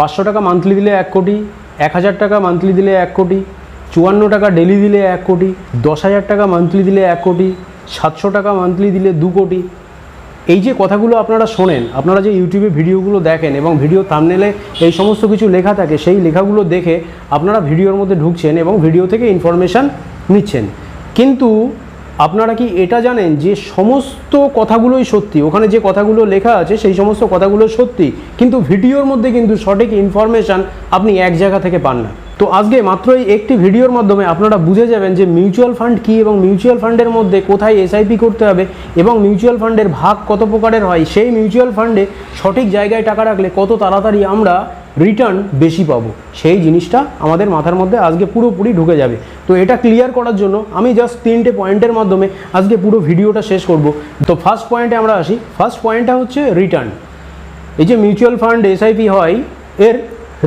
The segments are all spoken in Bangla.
পাঁচশো টাকা মান্থলি দিলে এক কোটি, এক হাজার টাকা মান্থলি দিলে এক কোটি, চুয়ান্ন টাকা ডেলি দিলে এক কোটি, দশ হাজার টাকা মান্থলি দিলে এক কোটি, সাতশো টাকা মান্থলি দিলে দু কোটি। এই যে কথাগুলো আপনারা শোনেন, আপনারা যে ইউটিউবে ভিডিওগুলো দেখেন এবং ভিডিও থামনেলে এই সমস্ত কিছু লেখা থাকে, সেই লেখাগুলো দেখে আপনারা ভিডিওর মধ্যে ঢুকছেন এবং ভিডিও থেকে ইনফরমেশান নিচ্ছেন। কিন্তু আপনারা কি এটা জানেন যে সমস্ত কথাগুলোই সত্যি? ওখানে যে কথাগুলো লেখা আছে সেই সমস্ত কথাগুলো সত্যি। কিন্তু ভিডিওর মধ্যে কিন্তু সঠিক ইনফরমেশান আপনি এক জায়গা থেকে পান না। তো আজকে মাত্র এই একটি ভিডিওর মাধ্যমে আপনারা বুঝে যাবেন যে মিউচুয়াল ফান্ড কী এবং মিউচুয়াল ফান্ডের মধ্যে কোথায় এসআইপি করতে হবে এবং মিউচুয়াল ফান্ডের ভাগ কত প্রকারের হয়? সেই মিউচুয়াল ফান্ডে সঠিক জায়গায় টাকা রাখলে কত তাড়াতাড়ি আমরা রিটার্ন বেশি পাবো। সেই জিনিসটা আমাদের মাথার মধ্যে আজকে পুরোপুরি ঢুকে যাবে। তো এটা ক্লিয়ার করার জন্য আমি জাস্ট তিনটে পয়েন্টের মাধ্যমে আজকে পুরো ভিডিওটা শেষ করব। তো ফার্স্ট পয়েন্টে আমরা আসি। ফার্স্ট পয়েন্টটা হচ্ছে রিটার্ন এই যে মিউচুয়াল ফান্ড এসআইপি হয়, এর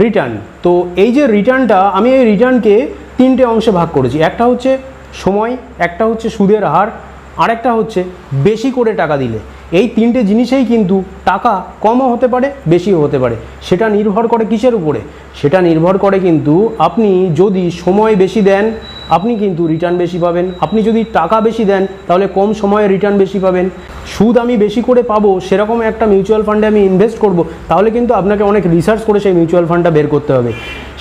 রিটার্ন তো এই যে রিটার্নটা আমি এই রিটার্নকে তিনটে অংশে ভাগ করেছি। একটা হচ্ছে সময়, একটা হচ্ছে সুদের হার, আরেকটা হচ্ছে বেশি করে টাকা দিলে। এই তিনটে জিনিসেই কিন্তু টাকা কমও হতে পারে, বেশিও হতে পারে। সেটা নির্ভর করে কিসের উপরে? সেটা নির্ভর করে কিন্তু আপনি যদি সময় বেশি দেন, আপনি কিন্তু রিটার্ন বেশি পাবেন। আপনি যদি টাকা বেশি দেন, তাহলে কম সময়ে রিটার্ন বেশি পাবেন। সুদ আমি বেশি করে পাবো, সেরকম একটা মিউচুয়াল ফান্ডে আমি ইনভেস্ট করব, তাহলে কিন্তু আপনাকে অনেক রিসার্চ করে সেই মিউচুয়াল ফান্ডটা বের করতে হবে।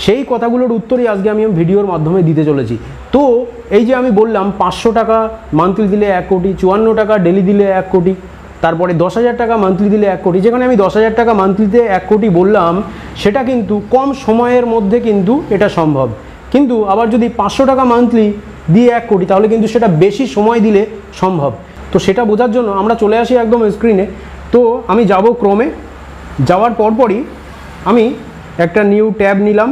সেই কথাগুলোর উত্তরই আজকে আমি ভিডিওর মাধ্যমে দিতে চলেছি। তো এই যে আমি বললাম, পাঁচশো টাকা মান্থলি দিলে এক কোটি, চুয়ান্ন টাকা ডেলি দিলে এক কোটি তারপরে দশ হাজার টাকা মান্থলি দিলে এক কোটি, যেখানে আমি দশ হাজার টাকা মান্থলিতে এক কোটি বললাম, সেটা কিন্তু কম সময়ের মধ্যে কিন্তু এটা সম্ভব। কিন্তু আবার যদি পাঁচশো টাকা মান্থলি দিয়ে এক কোটি, তাহলে কিন্তু সেটা বেশি সময় দিলে সম্ভব। তো সেটা বোঝার জন্য আমরা চলে আসি একদম স্ক্রিনে তো আমি যাব ক্রমে। যাওয়ার পরপরই আমি একটা নিউ ট্যাব নিলাম।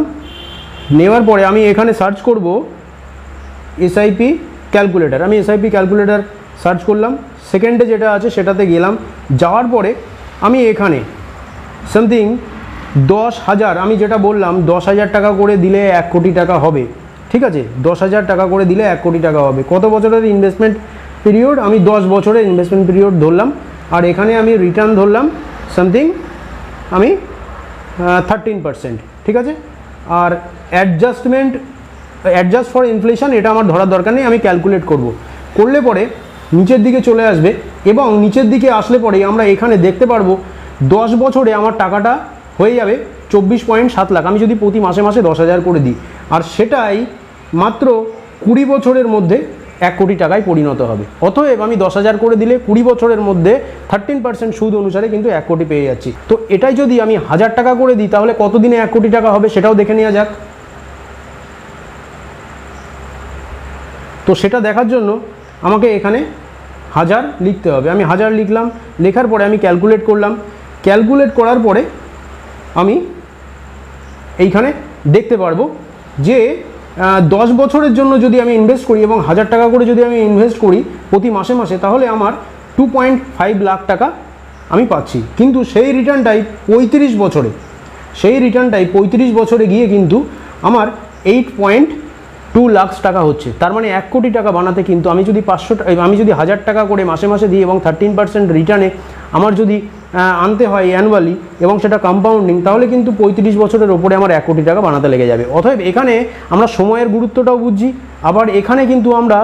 নেওয়ার পরে আমি এখানে সার্চ করব এসআইপি ক্যালকুলেটার আমি এসআইপি ক্যালকুলেটর সার্চ করলাম সেকেন্ডে যেটা আছে সেটাতে গেলাম, যাওয়ার পরে আমি এখানে সামথিং দশ হাজার, আমি যেটা বললাম, দশ হাজার টাকা করে দিলে এক কোটি টাকা হবে, ঠিক আছে? দশ হাজার টাকা করে দিলে এক কোটি টাকা হবে। কত বছরের ইনভেস্টমেন্ট পিরিয়ড আমি দশ বছরের ইনভেস্টমেন্ট পিরিয়ড ধরলাম, আর এখানে আমি রিটার্ন ধরলাম সামথিং আমি থার্টিন পার্সেন্ট ঠিক আছে? আর অ্যাডজাস্টমেন্ট অ্যাডজাস্ট ফর ইনফ্লেশন এটা আমার ধরার দরকার নেই, আমি ক্যালকুলেট করব। করলে পরে নিচের দিকে চলে আসবে এবং নিচের দিকে আসলে পরে আমরা এখানে দেখতে পারব দশ বছরে আমার টাকাটা হয়ে যাবে চব্বিশ পয়েন্ট সাত লাখ। আমি যদি প্রতি মাসে মাসে দশ হাজার করে দিই, আর সেটাই মাত্র কুড়ি বছরের মধ্যে এক কোটি টাকায় পরিণত হবে। অতএব আমি দশ হাজার করে দিলে কুড়ি বছরের মধ্যে থার্টিন পার্সেন্ট সুদ অনুসারে কিন্তু এক কোটি পেয়ে যাচ্ছি। তো এটাই যদি আমি হাজার টাকা করে দিই, তাহলে কতদিনে এক কোটি টাকা হবে সেটাও দেখে নেওয়া যাক। তো সেটা দেখার জন্য আমাকে এখানে হাজার লিখতে হবে। আমি হাজার লিখলাম, লেখার পরে আমি ক্যালকুলেট করলাম। ক্যালকুলেট করার পরে আমি এইখানে দেখতে পারব যে দশ বছরের জন্য যদি আমি ইনভেস্ট করি এবং হাজার টাকা করে যদি আমি ইনভেস্ট করি প্রতি মাসে মাসে, তাহলে আমার টু পয়েন্ট ফাইভ লাখ টাকা আমি পাচ্ছি। কিন্তু সেই রিটার্নটাই পঁয়ত্রিশ বছরে। সেই রিটার্নটাই পঁয়ত্রিশ বছরে গিয়ে কিন্তু আমার এইট পয়েন্ট টু লাখস টাকা হচ্ছে। তার মানে এক কোটি টাকা বানাতে কিন্তু আমি যদি পাঁচশো আমি যদি হাজার টাকা করে মাসে মাসে দিই এবং থার্টিন পার্সেন্ট রিটার্নে আমার যদি আনতে হয় অ্যানুয়ালি এবং সেটা কম্পাউন্ডিং তাহলে কিন্তু পঁয়ত্রিশ বছরের ওপরে আমার এক কোটি টাকা বানাতে লেগে যাবে। অতএব এখানে আমরা সময়ের গুরুত্বটাও বুঝছি, আবার এখানে কিন্তু আমরা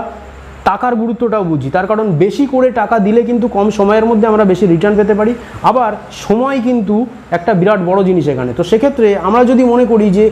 টাকার গুরুত্বটাও বুঝি তার কারণ বেশি করে টাকা দিলে কিন্তু কম সময়ের মধ্যে আমরা বেশি রিটার্ন পেতে পারি। আবার সময় কিন্তু একটা বিরাট বড় জিনিস এখানে। তো সেক্ষেত্রে আমরা যদি মনে করি যে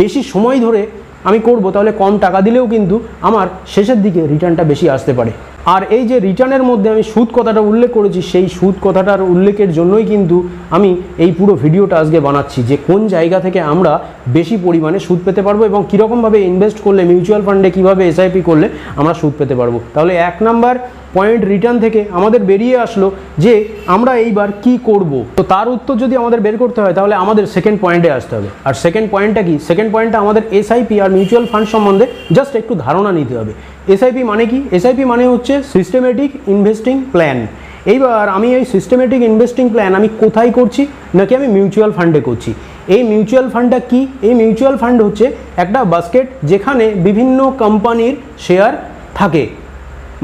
বেশি সময় ধরে আমি করব তাহলে কম টাকা দিলেও কিন্তু আমার শেষের দিকে রিটার্নটা বেশি আসতে পারে। আর এই যে রিটার্নের মধ্যে আমি সুদ কথাটা উল্লেখ করেছি, সেই সুদ কথাটার উল্লেখের জন্যই কিন্তু আমি এই পুরো ভিডিওটা আজকে বানাচ্ছি যে কোন জায়গা থেকে আমরা বেশি পরিমাণে সুদ পেতে পারব এবং কীরকমভাবে ইনভেস্ট করলে মিউচুয়াল ফান্ডে কীভাবে এসআইপি করলে আমরা সুদ পেতে পারব। তাহলে এক নাম্বার পয়েন্ট রিটার্ন থেকে আমাদের বেরিয়ে আসলো যে আমরা এইবার কি করব। তো তার উত্তর যদি আমাদের বের করতে হয়, তাহলে আমাদের সেকেন্ড পয়েন্টে আসতে হবে। আর সেকেন্ড পয়েন্টটা কি? সেকেন্ড পয়েন্টটা আমাদের এসআইপি আর মিউচুয়াল ফান্ড সম্বন্ধে জাস্ট একটু ধারণা নিতে হবে। এসআইপি মানে কি? এসআইপি মানে হচ্ছে সিস্টেমেটিক ইনভেস্টিং প্ল্যান এইবার আমি এই সিস্টেমেটিক ইনভেস্টিং প্ল্যান আমি কোথায় করছি? নাকি আমি মিউচুয়াল ফান্ডে করছি? এই মিউচুয়াল ফান্ডটা কি? এই মিউচুয়াল ফান্ড হচ্ছে একটা বাস্কেট যেখানে বিভিন্ন কোম্পানির শেয়ার থাকে।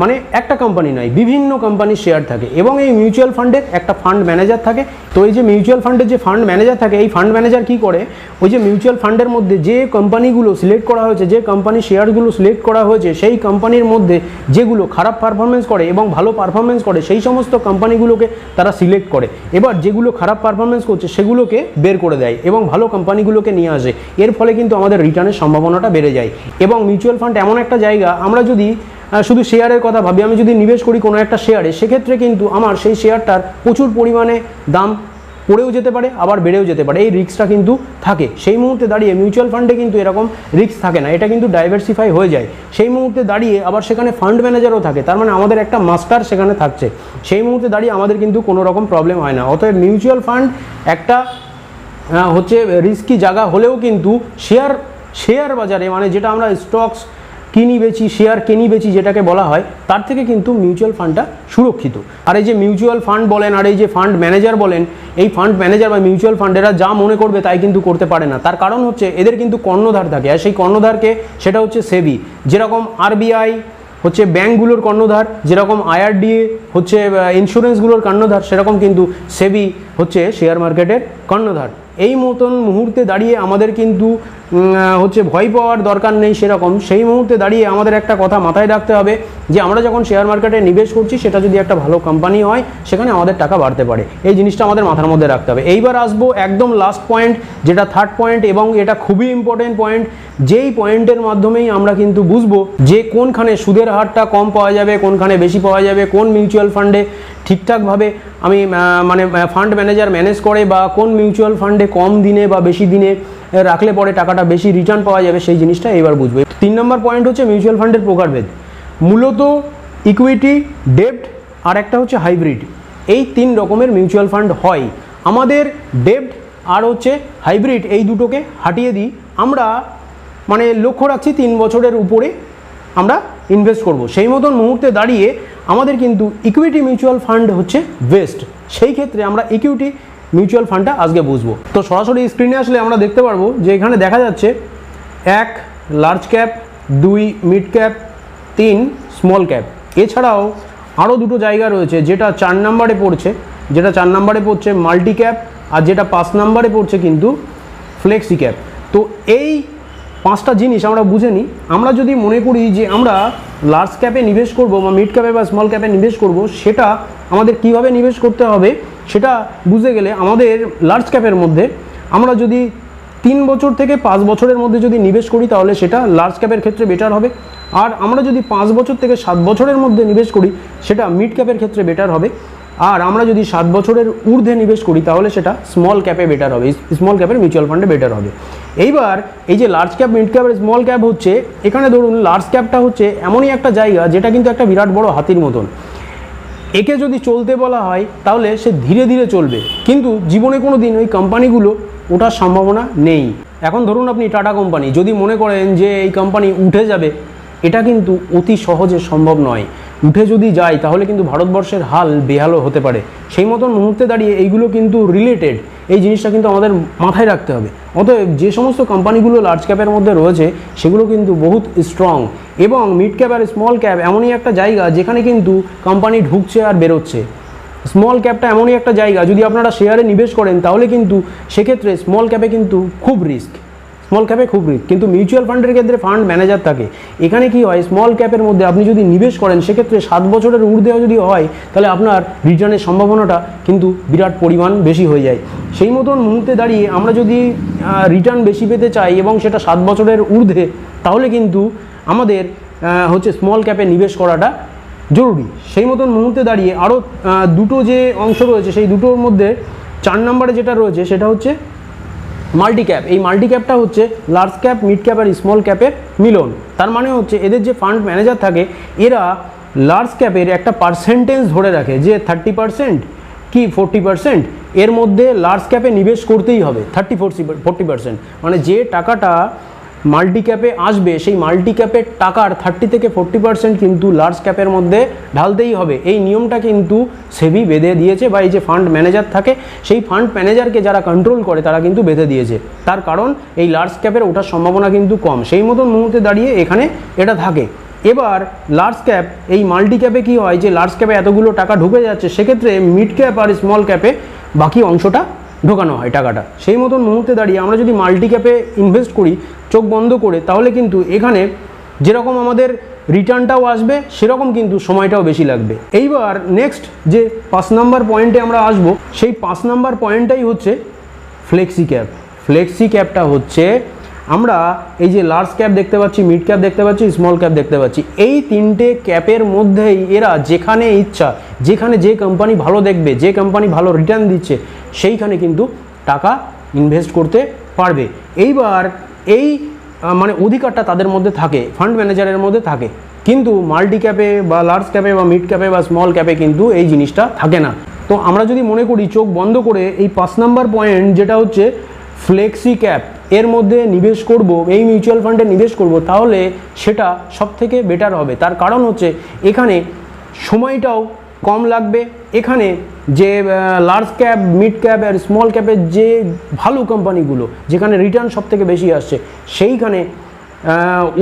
মানে একটা কোম্পানি নয়, বিভিন্ন কোম্পানির শেয়ার থাকে এবং এই মিউচুয়াল ফান্ডের একটা ফান্ড ম্যানেজার থাকে। তো এই যে মিউচুয়াল ফান্ডের যে ফান্ড ম্যানেজার থাকে, এই ফান্ড ম্যানেজার কি করে? ওই যে মিউচুয়াল ফান্ডের মধ্যে যে কোম্পানিগুলো সিলেক্ট করা হয়েছে, যে কোম্পানি শেয়ারগুলো সিলেক্ট করা হয়েছে, সেই কোম্পানির মধ্যে যেগুলো খারাপ পারফরমেন্স করে এবং ভালো পারফরমেন্স করে, সেই সমস্ত কোম্পানিগুলোকে তারা সিলেক্ট করে। এবার যেগুলো খারাপ পারফরমেন্স করছে, সেগুলোকে বের করে দেয় এবং ভালো কোম্পানিগুলোকে নিয়ে আসে। এর ফলে কিন্তু আমাদের রিটার্নের সম্ভাবনাটা বেড়ে যায়। এবং মিউচুয়াল ফান্ড এমন একটা জায়গা, আমরা যদি শুধু শেয়ারের কথা ভাবি, আমি যদি নিবেশ করি কোনো একটা শেয়ারে সেক্ষেত্রে কিন্তু আমার সেই শেয়ারটার প্রচুর পরিমাণে দাম পড়েও যেতে পারে, আবার বেড়েও যেতে পারে। এই রিস্কটা কিন্তু থাকে। সেই মুহূর্তে দাঁড়িয়ে মিউচুয়াল ফান্ডে কিন্তু এরকম রিস্ক থাকে না। এটা কিন্তু ডাইভার্সিফাই হয়ে যায়। সেই মুহূর্তে দাঁড়িয়ে আবার সেখানে ফান্ড ম্যানেজারও থাকে। তার মানে আমাদের একটা মাস্টার সেখানে থাকছে। সেই মুহূর্তে দাঁড়িয়ে আমাদের কিন্তু কোনো রকম প্রবলেম হয় না। অতএব মিউচুয়াল ফান্ড একটা হচ্ছে রিস্কি জায়গা হলেও কিন্তু শেয়ার শেয়ার বাজারে মানে যেটা আমরা স্টকস কিনি বেচি শেয়ার কিনি বেচি যেটাকে বলা হয়, তার থেকে কিন্তু মিউচুয়াল ফান্ডটা সুরক্ষিত। আর এই যে মিউচুয়াল ফান্ড বলেন, আর এই যে ফান্ড ম্যানেজার বলেন, এই ফান্ড ম্যানেজার বা মিউচুয়াল ফান্ডেরা যা মনে করবে তাই কিন্তু করতে পারে না। তার কারণ হচ্ছে এদের কিন্তু কর্ণধার থাকে, আর সেই কর্ণধারকে সেটা হচ্ছে সেবি যেরকম আরবিআই হচ্ছে ব্যাঙ্কগুলোর কর্ণধার, যেরকম আইআরডিএ হচ্ছে ইন্স্যুরেন্সগুলোর কর্ণধার, সেরকম কিন্তু সেবি হচ্ছে শেয়ার মার্কেটের কর্ণধার। এই মতন মুহূর্তে দাঁড়িয়ে আমাদের কিন্তু হচ্ছে ভয় পাওয়ার দরকার নেই সেরকম। সেই মুহূর্তে দাঁড়িয়ে আমাদের একটা কথা মাথায় রাখতে হবে যে, আমরা যখন শেয়ার মার্কেটে নিবেশ করছি, সেটা যদি একটা ভালো কোম্পানি হয়, সেখানে আমাদের টাকা বাড়তে পারে। এই জিনিসটা আমাদের মাথার মধ্যে রাখতে হবে। এইবার আসব একদম লাস্ট পয়েন্ট যেটা থার্ড পয়েন্ট এবং এটা খুবই ইম্পর্টেন্ট পয়েন্ট যেই পয়েন্টের মাধ্যমেই আমরা কিন্তু বুঝব যে, কোনখানে সুদের হারটা কম পাওয়া যাবে, কোনখানে বেশি পাওয়া যাবে, কোন মিউচুয়াল ফান্ডে ঠিকঠাকভাবে আমি মানে ফান্ড ম্যানেজার ম্যানেজ করে বা কোন মিউচুয়াল ফান্ডে কম দিনে বা বেশি দিনে রাখলে পরে টাকাটা বেশি রিটার্ন পাওয়া যাবে, সেই জিনিসটা এবার বুঝবে। তিন নম্বর পয়েন্ট হচ্ছে মিউচুয়াল ফান্ডের প্রকারভেদ। মূলত ইকুইটি ডেপ্ট আর একটা হচ্ছে হাইব্রিড এই তিন রকমের মিউচুয়াল ফান্ড হয়। আমাদের ডেপ্ট আর হচ্ছে হাইব্রিড এই দুটোকে হাটিয়ে দিই। আমরা মানে লক্ষ্য রাখছি তিন বছরের উপরে আমরা ইনভেস্ট করব। সেই মতন মুহূর্তে দাঁড়িয়ে আমাদের কিন্তু ইকুইটি মিউচুয়াল ফান্ড হচ্ছে বেস্ট সেই ক্ষেত্রে আমরা ইকুইটি মিউচুয়াল ফান্ডটা আজকে বুঝব। তো সরাসরি স্ক্রিনে আসলে আমরা দেখতে পারব যে এখানে দেখা যাচ্ছে এক লার্জ ক্যাপ দুই মিড ক্যাপ তিন স্মল ক্যাপ এছাড়াও আরও দুটো জায়গা রয়েছে যেটা চার নাম্বারে পড়ছে, যেটা চার নাম্বারে পড়ছে মাল্টি ক্যাপ আর যেটা পাঁচ নাম্বারে পড়ছে কিন্তু ফ্লেক্সি ক্যাপ তো এই পাঁচটা জিনিস আমরা বুঝে নিই। আমরা যদি মনে করি যে আমরা লার্জ ক্যাপে নিবেশ করব বা মিড ক্যাপে বা স্মল ক্যাপে নিবেশ করব, সেটা আমাদের কীভাবে নিবেশ করতে হবে? সেটা বুঝতে গেলে আমাদের লার্জ ক্যাপের মধ্যে আমরা যদি তিন বছর থেকে পাঁচ বছরের মধ্যে যদি নিবেশ করি, তাহলে সেটা লার্জ ক্যাপের ক্ষেত্রে বেটার হবে। আর আমরা যদি পাঁচ বছর থেকে সাত বছরের মধ্যে নিবেশ করি, সেটা মিড ক্যাপের ক্ষেত্রে বেটার হবে। আর আমরা যদি সাত বছরের ঊর্ধ্বে নিবেশ করি, তাহলে সেটা স্মল ক্যাপে বেটার হবে। স্মল ক্যাপের মিউচুয়াল ফান্ডে বেটার হবে। এইবার এই যে লার্জ ক্যাপ মিড ক্যাপ আর স্মল ক্যাপ হচ্ছে, এখানে ধরুন লার্জ ক্যাপটা হচ্ছে এমনই একটা জায়গা, যেটা কিন্তু একটা বিরাট বড় হাতির মতন। একে যদি চলতে বলা হয়, তাহলে সে ধীরে ধীরে চলবে। কিন্তু জীবনে কোনো দিন ওই কোম্পানিগুলো ওঠার সম্ভাবনা নেই। এখন ধরুন আপনি টাটা কোম্পানি, যদি মনে করেন যে এই কোম্পানি উঠে যাবে, এটা কিন্তু অতি সহজে সম্ভব নয়। উঠে যদি যায়, তাহলে কিন্তু ভারতবর্ষের হাল বেহালও হতে পারে। সেই মতন মুহূর্তে দাঁড়িয়ে এইগুলো কিন্তু রিলেটেড এই জিনিসটা কিন্তু আমাদের মাথায় রাখতে হবে। অতএব যে সমস্ত কোম্পানিগুলো লার্জ ক্যাপের মধ্যে রয়েছে, সেগুলো কিন্তু বহুত স্ট্রং এবং মিড ক্যাপ আর স্মল ক্যাপ এমনই একটা জায়গা যেখানে কিন্তু কোম্পানি ঢুকছে আর বেরোচ্ছে। স্মল ক্যাপটা এমনই একটা জায়গা, যদি আপনারা শেয়ারে নিবেশ করেন, তাহলে কিন্তু সেক্ষেত্রে স্মল ক্যাপে কিন্তু খুব রিস্ক স্মল ক্যাপে খুব রিস্ক কিন্তু মিউচুয়াল ফান্ডের ক্ষেত্রে ফান্ড ম্যানেজার থাকে। এখানে কি হয়? স্মল ক্যাপের মধ্যে আপনি যদি নিবেশ করেন, সেক্ষেত্রে সাত বছরের ঊর্ধ্বে যদি হয়, তাহলে আপনার রিটার্নের সম্ভাবনাটা কিন্তু বিরাট পরিমাণ বেশি হয়ে যায়। সেই মতন মুহূর্তে দাঁড়িয়ে আমরা যদি রিটার্ন বেশি পেতে চাই এবং সেটা সাত বছরের ঊর্ধ্বে, তাহলে কিন্তু আমাদের হচ্ছে স্মল ক্যাপে নিবেশ করাটা জরুরি। সেই মতন মুহূর্তে দাঁড়িয়ে আরও দুটো যে অংশ রয়েছে, সেই দুটোর মধ্যে চার নম্বরে যেটা রয়েছে, সেটা হচ্ছে মাল্টি ক্যাপ এই মাল্টি ক্যাপটা হচ্ছে লার্জ ক্যাপ মিড ক্যাপ আর স্মল ক্যাপের মিলন। তার মানে হচ্ছে এদের যে ফান্ড ম্যানেজার থাকে, এরা লার্জ ক্যাপের একটা পার্সেন্টেজ ধরে রাখে, যে থার্টি পার্সেন্ট কি ফোরটি পার্সেন্ট এর মধ্যে লার্জ ক্যাপে নিবেশ করতেই হবে থার্টি ফোরটি ফোরটি পার্সেন্ট মানে যে টাকাটা মাল্টি ক্যাপে আসবে, সেই মাল্টি ক্যাপের টাকার থার্টি থেকে ফোরটি পার্সেন্ট কিন্তু লার্জ ক্যাপের মধ্যে ঢালতেই হবে। এই নিয়মটা কিন্তু সেবি বেঁধে দিয়েছে বা এই যে ফান্ড ম্যানেজার থাকে, সেই ফান্ড ম্যানেজারকে যারা কন্ট্রোল করে, তারা কিন্তু বেঁধে দিয়েছে। তার কারণ, এই লার্জ ক্যাপের ওঠার সম্ভাবনা কিন্তু কম। সেই মতন মুহূর্তে দাঁড়িয়ে এখানে এটা থাকে। এবার লার্জ ক্যাপ, এই মাল্টি ক্যাপে কী হয় যে লার্জ ক্যাপে এতগুলো টাকা ঢুকে যাচ্ছে, সেক্ষেত্রে মিড ক্যাপ আর স্মল ক্যাপে বাকি অংশটা ঢোকানো হয় টাকাটা। সেই মতন মুহূর্তে দাঁড়িয়ে আমরা যদি মাল্টি ক্যাপে ইনভেস্ট করি, চোখ বন্ধ করে, তাহলে কিন্তু এখানে যেরকম আমাদের রিটার্নটাও আসবে, সেরকম কিন্তু সময়টাও বেশি লাগবে। এইবার নেক্সট যে পাঁচ নাম্বার পয়েন্টে আমরা আসব, সেই পাঁচ নাম্বার পয়েন্টটাই হচ্ছে ফ্লেক্সি ক্যাপ ফ্লেক্সি ক্যাপটা হচ্ছে আমরা এই যে লার্জ ক্যাপ দেখতে পাচ্ছি মিড ক্যাপ দেখতে পাচ্ছি স্মল ক্যাপ দেখতে পাচ্ছি, এই তিনটে ক্যাপের মধ্যেই এরা যেখানে ইচ্ছা, যেখানে যে কোম্পানি ভালো দেখবে, যে কোম্পানি ভালো রিটার্ন দিচ্ছে, সেইখানে কিন্তু টাকা ইনভেস্ট করতে পারবে। এইবার এই মানে অধিকারটা তাদের মধ্যে থাকে ফান্ড ম্যানেজারের মধ্যে থাকে। কিন্তু মাল্টি ক্যাপে বা লার্জ ক্যাপে বা মিড ক্যাপে বা স্মল ক্যাপে কিন্তু এই জিনিসটা থাকে না। তো আমরা যদি মনে করি, চোখ বন্ধ করে এই পাঁচ নাম্বার পয়েন্ট যেটা হচ্ছে ফ্লেক্সি ক্যাপ এর মধ্যে নিবেশ করব, এই মিউচুয়াল ফান্ডে নিবেশ করব, তাহলে সেটা সব থেকে বেটার হবে। তার কারণ হচ্ছে এখানে সময়টাও কম লাগবে। এখানে যে লার্জ ক্যাপ মিড ক্যাপ আর স্মল ক্যাপের যে ভালো কোম্পানিগুলো যেখানে রিটার্ন সব থেকে বেশি আসছে, সেইখানে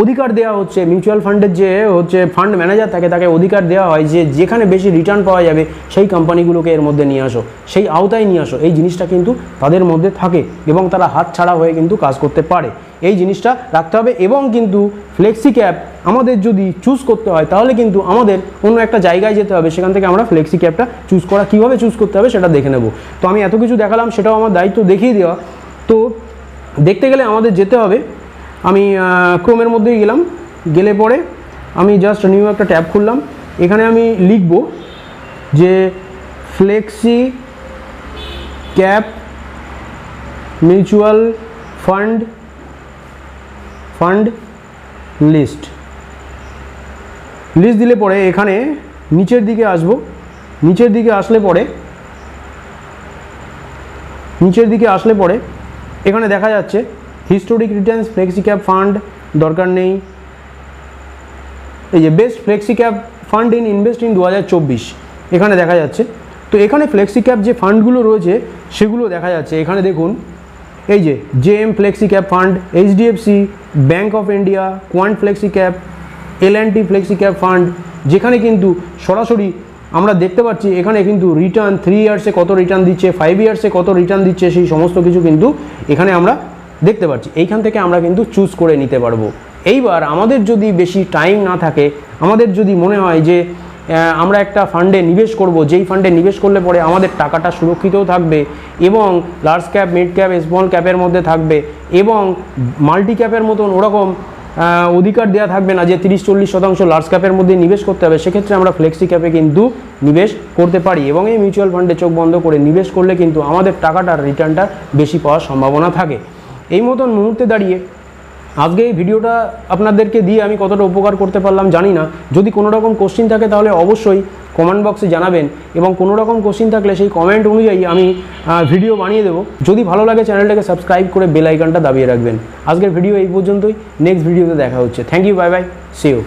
অধিকার দেওয়া হচ্ছে মিউচুয়াল ফান্ডের যে, হচ্ছে ফান্ড ম্যানেজার থাকে, তাকে অধিকার দেওয়া হয় যে, যেখানে বেশি রিটার্ন পাওয়া যাবে, সেই কোম্পানিগুলোকে এর মধ্যে নিয়ে আসো, সেই আওতায় নিয়ে আসো। এই জিনিসটা কিন্তু তাদের মধ্যে থাকে এবং তারা হাত ছাড়া হয়ে কিন্তু কাজ করতে পারে। এই জিনিসটা রাখতে হবে এবং কিন্তু ফ্লেক্সি ক্যাপ আমাদের যদি চুজ করতে হয়, তাহলে কিন্তু আমাদের অন্য একটা জায়গায় যেতে হবে। সেখান থেকে আমরা ফ্লেক্সি ক্যাপটা চুজ করা, কীভাবে চুজ করতে হবে সেটা দেখে নেব। তো আমি এত কিছু দেখালাম, সেটাও আমার দায়িত্ব দেখিয়ে দেওয়া। তো দেখতে গেলে আমাদের যেতে হবে আমি ক্রোমের মধ্যেই গেলাম। গেলে পরে আমি জাস্ট নিউ একটা ট্যাব খুললাম। এখানে আমি লিখব যে flexi cap mutual fund fund list. List দিলে পরে এখানে নিচের দিকে আসব। নিচের দিকে আসলে পরে, নিচের দিকে আসলে পরে এখানে দেখা যাচ্ছে historic returns flexi cap fund দরকার নেই। এই যে best flexi cap fund in invest in দু হাজার চব্বিশ, এখানে দেখা যাচ্ছে। তো এখানে ফ্লেক্সি ক্যাপ যে ফান্ডগুলো রয়েছে, সেগুলো দেখা যাচ্ছে। এখানে দেখুন, এই যে J M flexi cap fund, HDFC, Bank of India, Quant flexi cap L and T fund, যেখানে কিন্তু সরাসরি আমরা দেখতে পাচ্ছি, এখানে কিন্তু রিটার্ন থ্রি ইয়ার্সে কত রিটার্ন দিচ্ছে, ফাইভ ইয়ার্সে কত রিটার্ন দিচ্ছে, সেই সমস্ত কিছু কিন্তু এখানে আমরা দেখতে পাচ্ছি, এইখান থেকে আমরা কিন্তু চুজ করে নিতে পারব। এইবার আমাদের যদি বেশি টাইম না থাকে, আমাদের যদি মনে হয় যে আমরা একটা ফান্ডে নিবেশ করব, যেই ফান্ডে নিবেশ করলে পরে আমাদের টাকাটা সুরক্ষিতও থাকবে এবং large cap mid cap small ক্যাপের মধ্যে থাকবে এবং মাল্টি ক্যাপের মতন ওরকম অধিকার দেওয়া থাকবে না যে তিরিশ চল্লিশ শতাংশ লার্জ ক্যাপের মধ্যে নিবেশ করতে হবে, সেক্ষেত্রে আমরা ফ্লেক্সি ক্যাপে কিন্তু নিবেশ করতে পারি এবং এই মিউচুয়াল ফান্ডে চোখ বন্ধ করে নিবেশ করলে কিন্তু আমাদের টাকাটার রিটার্নটা বেশি পাওয়ার সম্ভাবনা থাকে। এই মতন মুহূর্তে দাঁড়িয়ে আজকে এই ভিডিওটা আপনাদেরকে দিয়ে আমি কতটা উপকার করতে পারলাম জানি না। যদি কোনো রকম কোশ্চিন থাকে তাহলে অবশ্যই কমেন্ট বক্সে জানাবেন এবং কোনো রকম কোশ্চিন থাকলে সেই কমেন্ট অনুযায়ী আমি ভিডিও বানিয়ে দেবো। যদি ভালো লাগে চ্যানেলটাকে সাবস্ক্রাইব করে বেল আইকনটা দাবিয়ে রাখবেন। আজকের ভিডিও এই পর্যন্তই। নেক্সট ভিডিওতে দেখা হচ্ছে। Thank you bye bye see you